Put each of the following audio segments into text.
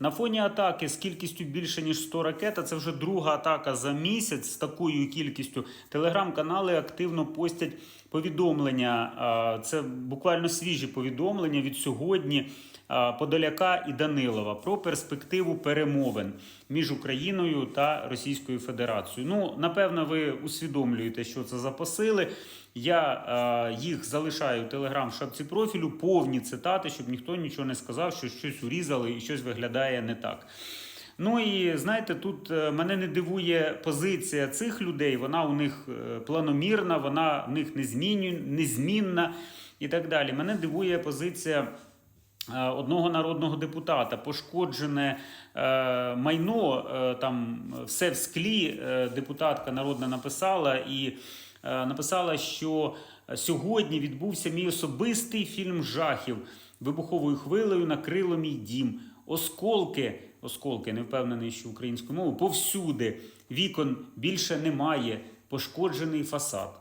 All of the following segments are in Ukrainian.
На фоні атаки з кількістю більше ніж 100 ракет, а це вже друга атака за місяць з такою кількістю. Телеграм-канали активно постять повідомлення. Це буквально свіжі повідомлення від сьогодні Подоляка і Данилова про перспективу перемовин між Україною та Російською Федерацією. Ну, напевно, ви усвідомлюєте, що це за посили. Я е, їх залишаю в телеграм шапці профілю, повні цитати, щоб ніхто нічого не сказав, що щось урізали і щось виглядає не так. Ну і знаєте, тут е, мене не дивує позиція цих людей. Вона у них е, планомірна, вона в них незмінна і так далі. Мене дивує позиція. е, Одного народного депутата пошкоджене майно, там все в склі. Депутатка народна написала і написала, що сьогодні відбувся мій особистий фільм жахів. Вибуховою хвилею накрило мій дім. Осколки, осколки, не впевнений, що українською мовою, повсюди. Вікон більше немає. Пошкоджений фасад.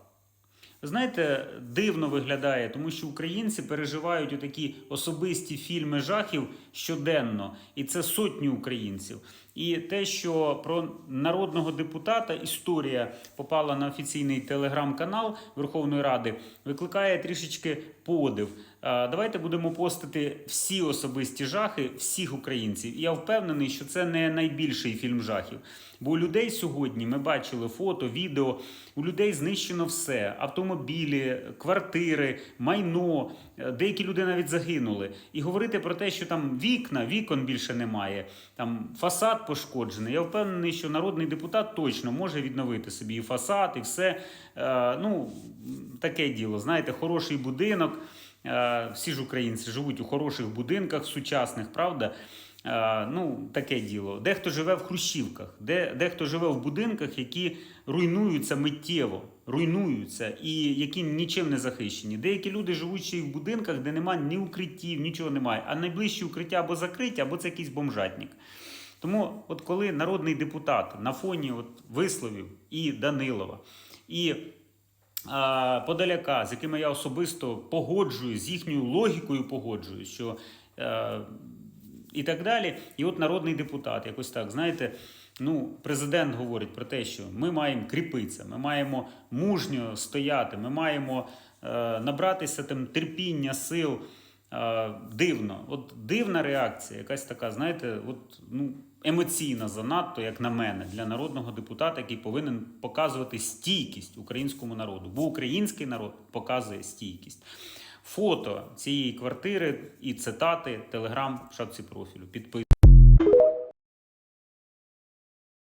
Знаєте, дивно виглядає, тому що українці переживають отакі особисті фільми жахів щоденно, і це сотні українців. І те, що про народного депутата історія попала на офіційний телеграм-канал Верховної Ради, викликає трішечки подив. Давайте будемо постити всі особисті жахи всіх українців. Я впевнений, що це не найбільший фільм жахів. Бо у людей сьогодні ми бачили фото, відео. У людей знищено все: автомобілі, квартири, майно. Е, Деякі люди навіть загинули. І говорити про те, що там вікна, вікон більше немає, там фасад пошкоджений. Я впевнений, що народний депутат точно може відновити собі і фасад, і все. Е, Ну, таке діло. Знаєте, хороший будинок. Е, Всі ж українці живуть у хороших будинках, сучасних, правда? Е, Ну, таке діло. Дехто живе в хрущівках, де, дехто живе в будинках, які руйнуються миттєво, руйнуються і які нічим не захищені. Деякі люди живуть ще й в будинках, де немає ні укриттів, нічого немає. А найближчі укриття або закриті, або це якийсь бомжатник. Тому, от коли народний депутат на фоні от висловів і Данилова, і а, Подоляка, з якими я особисто погоджуюсь, з їхньою логікою погоджуюсь, що е, і так далі. І от народний депутат, якось так, знаєте, ну, президент говорить про те, що ми маємо кріпитися, ми маємо мужньо стояти, ми маємо е, набратися там терпіння, сил. Дивно, от дивна реакція, якась така, знаєте, от, ну, емоційна занадто, як на мене, для народного депутата, який повинен показувати стійкість українському народу, бо український народ показує стійкість. Фото цієї квартири і цитати телеграм в шапці профілю. Підписуйтесь.